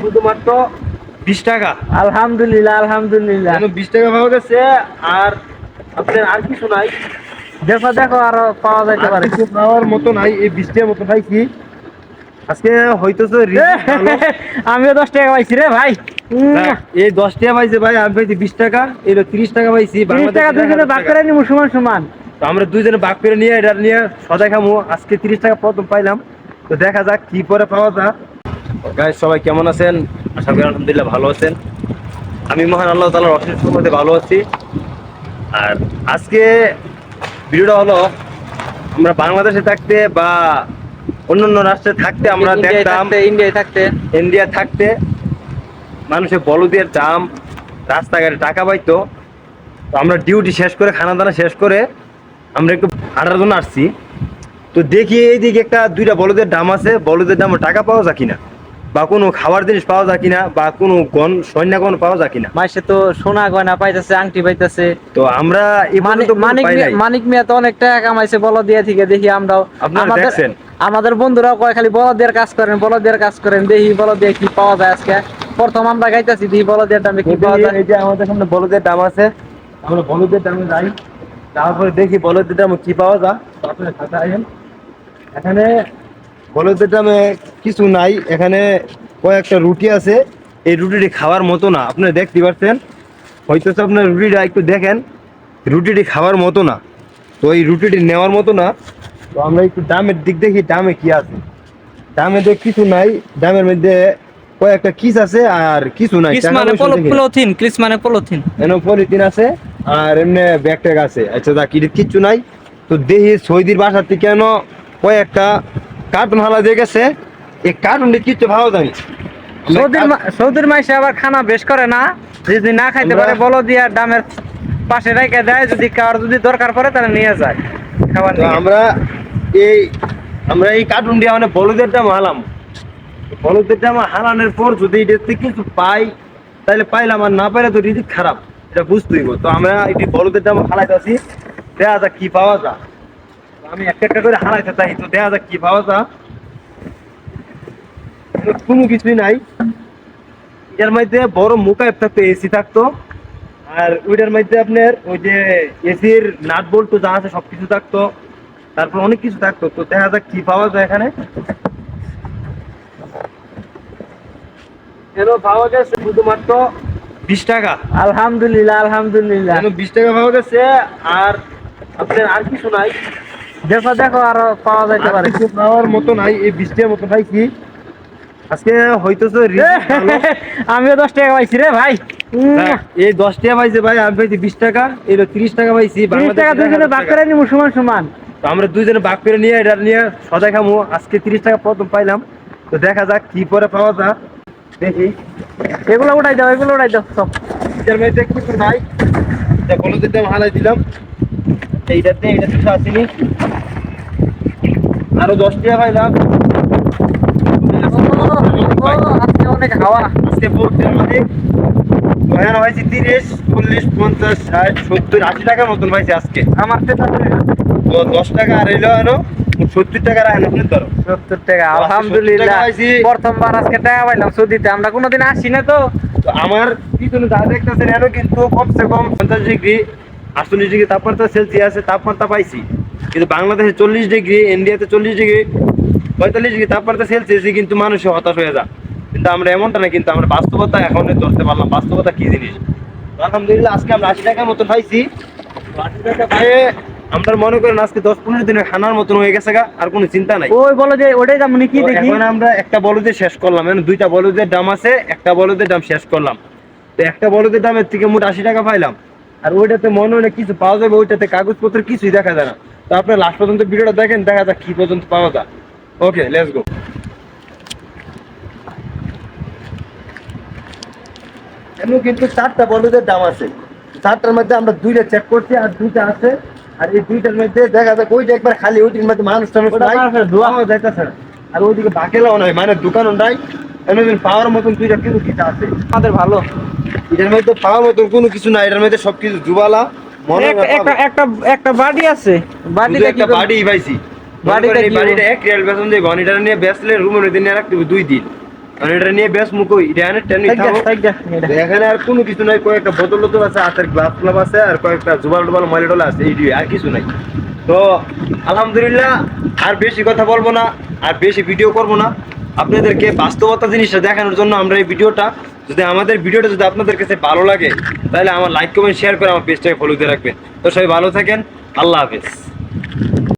শুধুমাত্র বিশ টাকা। আলহামদুলিল্লাহ আলহামদুলিল্লাহ। বিশ টাকা পাওয়া গেছে আর আপনার আর কিছু নাই। দেখো দেখো আরও পাওয়া যাইতে পারে। কিছু পাওয়ার মতো নাই এই বিশ টাকার মতো। পাইছি আজকে হইতেছে আমিও দশ টাকা পাইছি রে ভাই। এই দশ টাকা পাইছে ভাই আমি পাইছি বিশ টাকা এলো তিরিশ টাকা পাইছি তিরিশ টাকা দুজনে ভাগ করে। নিবো সমান সমান। তো আমরা দুজনে ভাগ করে নিয়ে এটা নিয়ে সদাই খামো আজকে তিরিশ টাকা প্রথম পাইলাম। তো দেখা যাক কি পরে পাওয়া যাক গাইস সবাই কেমন আছেন? আশা করি আলহামদুলিল্লাহ ভালো আছেন। আমি মহান আল্লাহ তালার অশেষ মধ্যে ভালো আছি। আর আজকে ভিডিওটা হলো আমরা বাংলাদেশে থাকতে বা অন্যান্য রাষ্ট্রে থাকতে আমরা ইন্ডিয়ায় দেখতাম। থাকতে ইন্ডিয়ায় থাকতে। ইন্ডিয়া থাকতে মানুষের বলদের দাম রাস্তাঘাটে টাকা পাইতো। তো আমরা ডিউটি শেষ করে খানা দানা শেষ করে আমরা একটু হাঁটার জন্য আসছি। তো দেখি এইদিকে একটা দুইটা বলদের দাম আছে। বলদের দামে টাকা পাওয়া যায় কিনা। বা কোনো খাবার জিনিস পাওয়া যায় কিনা বা কোনো গন সৈন্য গন পাওয়া যায় কিনা? মাসে তো সোনা গয়না পাইতেছে আংটি পাইতেছে। তো আমরা মানিক মানিক মিয়া- তো অনেক টাকা কামাইছে বলো দিয়ে থেকে দেখি আমরাও। আপনারা দেখছেন? আমাদের বন্ধুরাও কয় খালি বলো দেওয়ার কাজ করেন বলো দেওয়ার কাজ করেন দেখি বলো দিয়ে কি পাওয়া যায় আজকে। প্রথম আমরা গাইতেছি দেখি বলো দেওয়ার দামে কি পাওয়া যায়। এই যে আমাদের সামনে বলদের দাম আছে আমরা বলদের দামে যাই। তারপরে দেখি বলদের দামে কি পাওয়া যায়। তারপরে আইন। এখানে বলদের দামে কিছু নাই এখানে কয়েকটা রুটি আছে। এই রুটিটি খাওয়ার মতো না আপনারা দেখতে পাচ্ছেন? হয়তো আপনার রুটিটা একটু দেখেন রুটিটি খাওয়ার মতো না। তো এই রুটিটি নেওয়ার মতো না। তো আমরা একটু দামের দিক দেখি দামে কি আছে। দামে দেখ কিছু নাই দামের মধ্যে কয়েকটা কিস আছে আর কিছু নাই মানে পলিথিন ক্রিস মানে পলিথিন। এনে পলিথিন আছে আর এমনি ব্যাগ ট্যাগ আছে। আচ্ছা দা কিরিত কিচ্ছু নাই। তো দেখি সৌদির বাসার থেকে কেন কয়েকটা কার্টুন হালা দিয়ে গেছে। এই কার্টুনটি কিচ্ছু ভালো জানি। সৌদির সৌদির মাসে আবার খানা বেশ করে না। যদি না খাইতে পারে বলো দিয়া দামের পাশে রেখে দেয়। যদি কার যদি দরকার পড়ে তাহলে নিয়ে যায়। খাবার আমরা এই আমরা এই কার্টুন দিয়ে মানে বলদের দাম হালাম। বলদের দাম হালানোর পর যদি এটাতে কিছু পাই তাহলে পাইলাম আর না পাইলে তো রিজিক খারাপ। এটা বুঝতেই তো আমরা এটি বলদের দাম হালাইতেছি। দেখা যাক কি পাওয়া যায়। আমি একটা একটা করে হারাইতে চাই তো দেখা যাক কি পাওয়া তো কোনো কিছুই নাই। এটার মধ্যে বড় মুকাইব থাকতো এসি থাকতো। আর ওইটার মধ্যে আপনার ওই যে এসির নাট বল্টু যা আছে সবকিছু থাকতো। তারপর অনেক কিছু থাকতো তো দেখা যাক কি পাওয়া যায় এখানে। এর পাওয়া গেছে? শুধুমাত্র বিশ টাকা। আলহামদুলিল্লাহ আলহামদুলিল্লাহ। বিশ টাকা পাওয়া গেছে? আর আপনার আর কিছু নাই। দেখো দেখো আরও পাওয়া যাইতে পারে। পাওয়ার মতো নাই এই বিশ টাকার মতো পাইছি আজকে হইতেছে রিজিক ভালো। আমিও দশ টাকা পাইছি রে ভাই। এই দশ টাকা পাইছে ভাই আমি পাইছি বিশ টাকা এলো তিরিশ টাকা পাইছি টাকা দুজনে ভাগ করে। নিবো সমান সমান। তো আমরা দুইজনে ভাগ করে নিয়ে এটা নিয়ে সদাই খামো আজকে তিরিশ টাকা প্রথম পাইলাম। তো দেখা যাক কি পরে পাওয়া যাক দেখি। এগুলো উঠাই দাও এগুলো উঠাই দাও সব এটা বলদের দাম হালাই দিলাম। এইটাতে এইটা কিছু আসেনি। আরও দশ টাকা পাইলাম। আজকে অনেক হাওয়া আজকে মানে হয়েছে তিরিশ চল্লিশ পঞ্চাশ ষাট সত্তর আশি টাকার মতন পাইছে আজকে। আমার তো তো দশ টাকা আর এলো এনো সত্তর টাকা রাখেন আপনি ধরো। সত্তর টাকা আজকে আলহামদুলিল্লাহ। 70 টাকা পাইছি। প্রথমবার আজকে টাকা পাইলাম সৌদিতে আমরা কোনোদিন আসি না তো। আমার পিছনে যা দেখতেছেন এনো কিন্তু কমসে কম পঞ্চাশ ডিগ্রি আটচল্লিশ ডিগ্রি তাপমাত্রা সেলসিয়াসে তাপমাত্রা পাইছি। কিন্তু বাংলাদেশে চল্লিশ ডিগ্রি ইন্ডিয়াতে চল্লিশ ডিগ্রি পঁয়তাল্লিশ ডিগ্রি তাপমাত্রা সেলসিয়াসে কিন্তু মানুষ হতাশ হয়ে যায়। কিন্তু আমরা এমনটা না কিন্তু আমরা বাস্তবতা এখন ধরতে পারলাম। বাস্তবতা কি জিনিস? আলহামদুলিল্লাহ আজকে আমরা আশি টাকার মতন পাইছি আশি টাকা পায়ে আমরা মনে করেন আজকে দশ পনেরো দিনের খানার মতন হয়ে গেছে গা আর কোনো চিন্তা নাই। ওই বলো যে ওটাই দাম কি দেখি? এখন আমরা একটা বলদের শেষ করলাম। মানে দুইটা বলদের দাম আছে একটা বলদের দাম শেষ করলাম। তো একটা বলদের দামের থেকে মোট আশি টাকা পাইলাম। আর ওইটাতে মনে হলে কিছু পাওয়া যাবে ওইটাতে কাগজপত্র কিছুই দেখা যায় না। তো আপনার লাস্ট পর্যন্ত ভিডিওটা দেখেন দেখা যাক কি পর্যন্ত পাওয়া যায়। ওকে লেটস গো এমন কিন্তু চারটা বলদের দাম আছে। চারটার মধ্যে আমরা দুইটা চেক করছি আর দুইটা আছে। আর এই দুইটার মধ্যে দেখা যাক ওইটা একবার খালি ওইটির মধ্যে মানুষ টানুষ নাই। দোয়া। যাইতেছে আর ওইদিকে বাকেলাও নাই মানে দোকানও নাই। এমন পাওয়ার মতন দুইটা কিন্তু কিছু আছে। আমাদের ভালো। এটার মধ্যে পাওয়ার মতন কোনো কিছু নাই এটার মধ্যে সবকিছু জুবালা। একটা একটা একটা একটা বাড়ি আছে। শুধু একটা বাড়ি পাইছি। বাড়িটা বাড়িটা এক রিয়াল বেতন দিয়ে ঘনিটা নিয়ে বেসলে রুমের মধ্যে নিয়ে রাখতে দুই দিন। আর এটা নিয়ে বেশ মুখ এটা এনে টেনে থাক গা, থাকো। থাক গা, এটা। এখানে আর কোনো কিছু নাই কয়েকটা বোতল আছে হাতের গ্লাস আছে আর কয়েকটা জুবাল টুবাল ময়লা টলা আছে এই আর কিছু নাই। তো আলহামদুলিল্লাহ আর বেশি কথা বলব না আর বেশি ভিডিও করব না। আপনাদেরকে বাস্তবতা জিনিসটা দেখানোর জন্য আমরা এই ভিডিওটা, যদি আমাদের ভিডিওটা যদি আপনাদের কাছে ভালো লাগে, তাহলে আমার লাইক কমেন্ট শেয়ার করে আমার পেজটাকে ফলো দিয়ে রাখবেন। তো সবাই ভালো থাকেন, আল্লাহ হাফেজ।